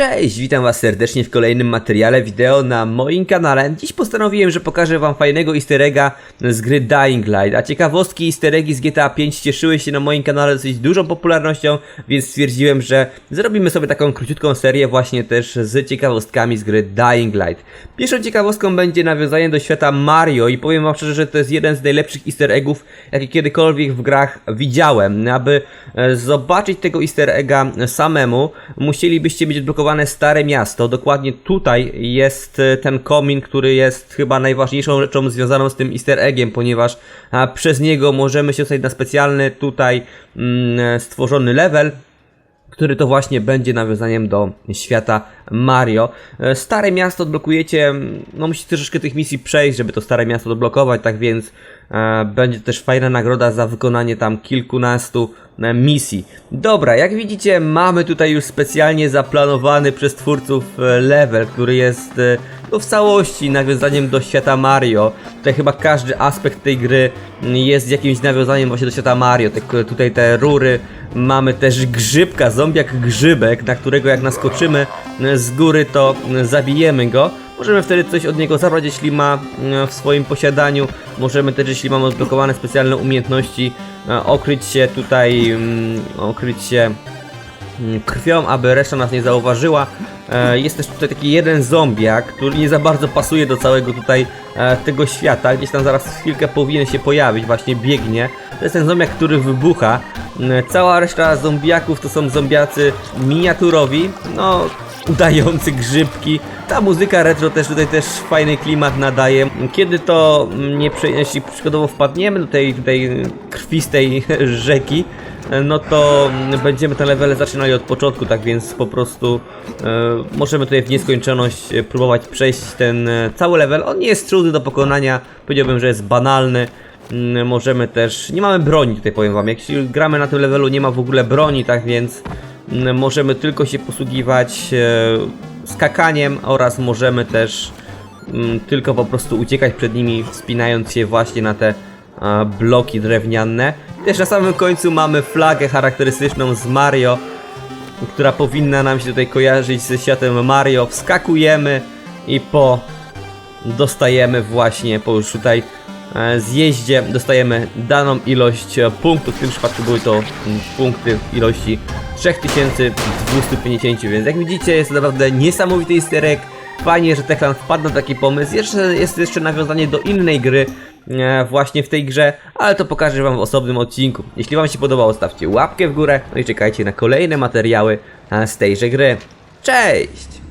Cześć, witam was serdecznie w kolejnym materiale wideo na moim kanale. Dziś postanowiłem, że pokażę wam fajnego easter egga z gry Dying Light, a ciekawostki easter eggi z GTA 5 cieszyły się na moim kanale dosyć dużą popularnością, więc stwierdziłem, że zrobimy sobie taką króciutką serię właśnie też z ciekawostkami z gry Dying Light. Pierwszą ciekawostką będzie nawiązanie do świata Mario i powiem wam szczerze, że to jest jeden z najlepszych easter eggów, jakie kiedykolwiek w grach widziałem. Aby e, zobaczyć tego easter egga samemu, musielibyście mieć Stare Miasto. Dokładnie tutaj jest e, ten komin, który jest chyba najważniejszą rzeczą związaną z tym easter eggiem, ponieważ przez niego możemy się dostać na specjalny tutaj mm, stworzony level, który to właśnie będzie nawiązaniem do świata Mario. E, Stare miasto odblokujecie, no musicie troszeczkę tych misji przejść, żeby to stare miasto odblokować, tak więc e, będzie też fajna nagroda za wykonanie tam kilkunastu e, misji. Dobra, jak widzicie mamy tutaj już specjalnie zaplanowany przez twórców level, który jest no, w całości nawiązaniem do świata Mario. Tutaj chyba każdy aspekt tej gry jest jakimś nawiązaniem właśnie do świata Mario. Te, tutaj te rury, mamy też grzybka, zombiak grzybek, na którego jak naskoczymy z góry to zabijemy go. Możemy wtedy coś od niego zabrać, jeśli ma e, w swoim posiadaniu. Możemy też, jeśli mamy odblokowane specjalne umiejętności, e, okryć się tutaj, mm, okryć się mm, krwią, aby reszta nas nie zauważyła. E, Jest też tutaj taki jeden zombiak, który nie za bardzo pasuje do całego tutaj tego świata. Gdzieś tam zaraz chwilkę powinien się pojawić, właśnie biegnie. To jest ten zombiak, który wybucha. Cała reszta zombiaków to są zombiacy miniaturowi, no udający grzybki. Ta muzyka retro też tutaj też fajny klimat nadaje. Kiedy to mm, nie jeśli przykładowo wpadniemy do tej tutaj krwistej rzeki, no to mm, będziemy te levele zaczynali od początku, tak więc po prostu e, możemy tutaj w nieskończoność e, próbować przejść ten e, cały level. On nie jest trudny do pokonania, powiedziałbym, że jest banalny. Mm, Możemy też, nie mamy broni tutaj powiem wam, jeśli gramy na tym levelu nie ma w ogóle broni, tak więc możemy tylko się posługiwać e, skakaniem oraz możemy też mm, tylko po prostu uciekać przed nimi, wspinając się właśnie na te a, bloki drewniane. Też na samym końcu mamy flagę charakterystyczną z Mario, która powinna nam się tutaj kojarzyć ze światem Mario. Wskakujemy i po dostajemy właśnie po już tutaj e, zjeździe dostajemy daną ilość e, punktów. W tym przypadku były to mm, punkty ilości 3250, więc jak widzicie jest to naprawdę niesamowity easter egg. Fajnie, że Techland wpadł na taki pomysł. Jeszcze jest jeszcze nawiązanie do innej gry e, właśnie w tej grze, ale to pokażę wam w osobnym odcinku. Jeśli wam się podobało, stawcie łapkę w górę, no i czekajcie na kolejne materiały z tejże gry. Cześć!